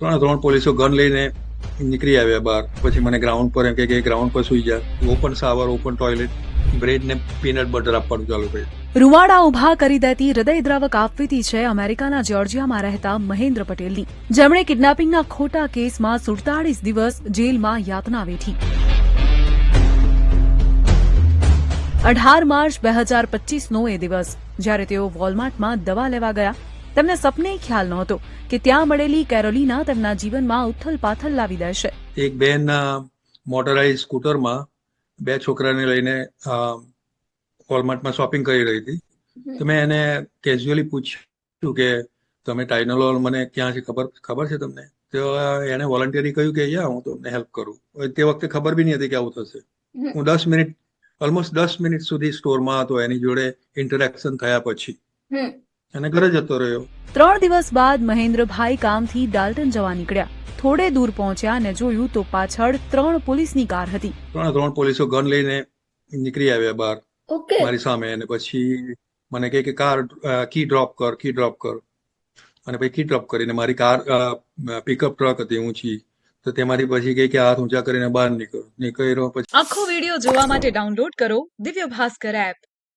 ત્રણ ત્રણ પોલીસો ગન લઈને નીકળી આવ્યા બહાર. પછી મને ગ્રાઉન્ડ પર એમ કે ગ્રાઉન્ડ પર સુઈ જા. Open shower open toilet bread ને પીનટ બટર આપવાનું ચાલુ કર્યું. રૂવાડા ઊભા કરી દેતી હૃદયદ્રાવક આપવીતી છે અમેરિકાના જોર્જિયામાં રહેતા મહેન્દ્ર પટેલની. જેમણે કિડનેપિંગના ખોટા કેસમાં સુડતાળીસ દિવસ જેલમાં યાતના વેઠી. અઢાર માર્ચ બે હજાર પચીસનો એ દિવસ, જ્યારે તેઓ વોલમાર્ટમાં દવા લેવા ગયા તેમને સપને ખ્યાલ નહોતો કે ત્યાં મળેલી કેરોલિના તેમના જીવનમાં ઉથલ પાથલ લાવી દેશે. એક બેન મોટરાઇઝ સ્કૂટરમાં બે છોકરાને લઈને વોલમાર્ટમાં શોપિંગ કરી રહી હતી. તો મેં એને કેઝ્યુઅલી પૂછ્યું કે તમે ટાઇનોલોલ મને ક્યાં છે ખબર ખબર છે તમને? તો એને વોલન્ટિયરી કહ્યું કે યા હું તમને હેલ્પ કરું. તે વખતે ખબર બી નહીં હતી કે આવું થશે. હું દસ મિનિટ ઓલમોસ્ટ દસ મિનિટ સુધી સ્ટોરમાં હતો એની જોડે ઇન્ટરેક્શન થયા પછી. અને ઘરે જતો રહ્યો. ત્રણ દિવસ બાદ મહેન્દ્રભાઈ કામથી ડાલ્ટન જવા નીકળ્યા. થોડે દૂર પહોંચ્યા અને જોયું તો પાછળ ત્રણ પોલીસની કાર હતી. ત્રણ ત્રણ પોલીસો ગન લઈને નીકળી આવ્યા બહાર. ઓકે. મારી સામે અને પછી મને કહે કે કાર કી ડ્રોપ કર કી ડ્રોપ કર. અને પછી કી ડ્રોપ કરીને મારી કાર પિકઅપ ટ્રક હતી ઊંચી. તો તેમાંથી પછી કહે કે હાથ ઊંચા કરીને બહાર નીકળ. નીકળ્યો પછી આખો વીડિયો જોવા માટે ડાઉનલોડ કરો દિવ્ય ભાસ્કર એપ.